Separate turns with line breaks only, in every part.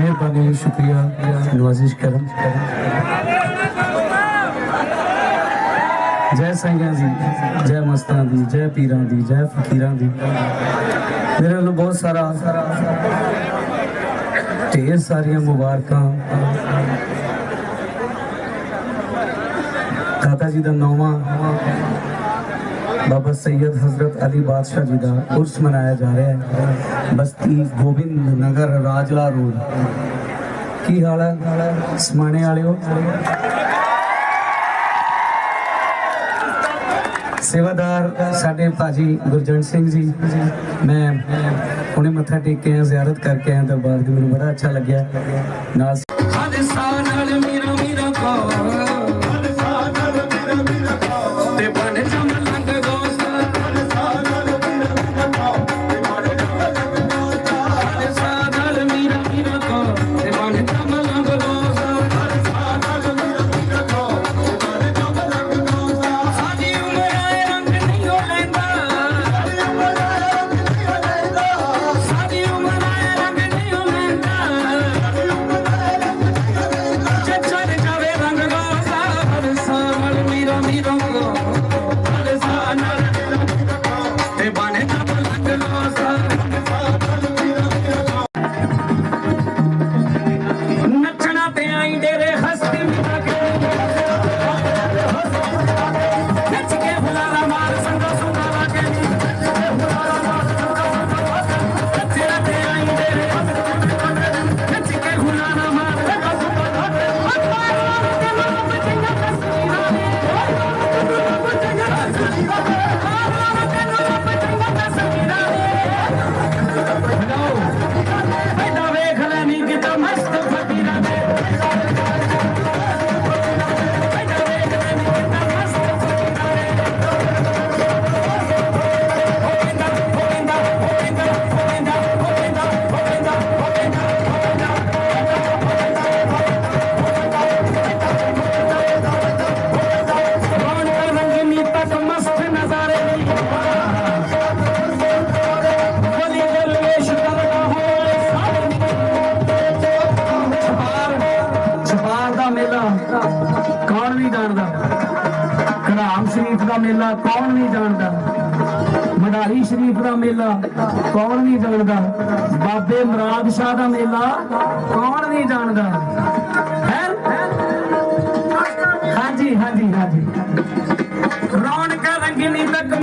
मेहरबानी, शुक्रिया। नवाजिश करम जय साइया जी, जय मस्तान दी, जय पीर दी, जय फकीर दी। मेरे वालों बहुत सारा ढेर सारिया मुबारक। दाता जी का नौवा बाबा सैयद हज़रत अली बादशाह जी का उर्स मनाया जा रहा है। बस्ती गोविंद नगर राजला रोड। की हाल है? समाने वाले हो सेवादार साढ़े भाजी गुरजंट सिंह जी, मैं उन्हें मत्था टेक के आया, जियारत करके आया दरबार की मैं बड़ा अच्छा लगे नाल ਕਰਾਮ ਸ਼ਰੀਫ ਦਾ ਮੇਲਾ ਕੌਣ ਨਹੀਂ ਜਾਣਦਾ? ਮਡਾਲੀ ਸ਼ਰੀਫ ਦਾ ਮੇਲਾ ਕੌਣ ਨਹੀਂ ਜਾਣਦਾ? ਬਾਬੇ ਮਰਾਦ ਸ਼ਾਹ ਦਾ ਮੇਲਾ ਕੌਣ ਨਹੀਂ ਜਾਣਦਾ? ਹੈ? ਹਾਂਜੀ ਹਾਂਜੀ ਹਾਂਜੀ।
ਰੌਣਕ ਰੰਗੀਨੀ ਤੱਕ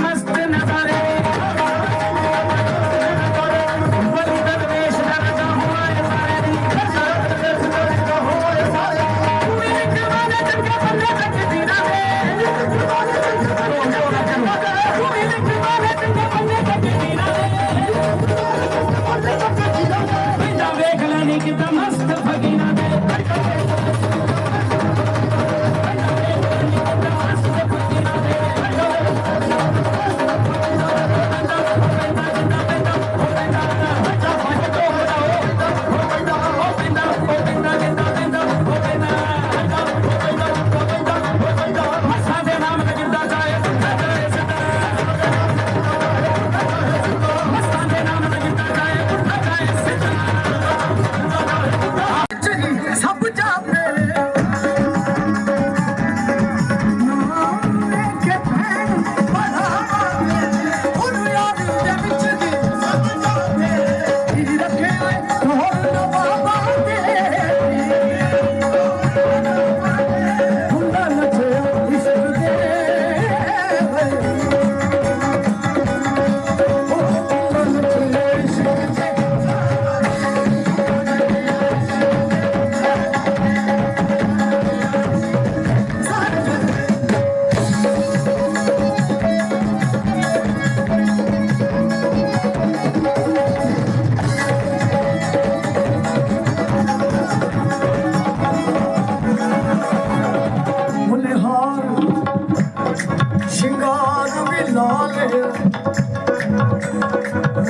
श्रृंगार मिलाले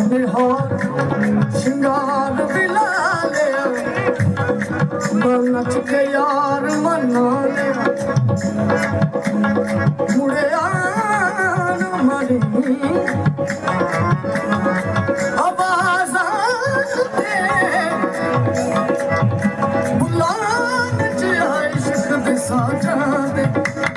निहार श्रृंगार मिलाले नच के यार मनाले मुड़े यार मरी आवाज़ बुलाने चाहिए शुद्ध साजा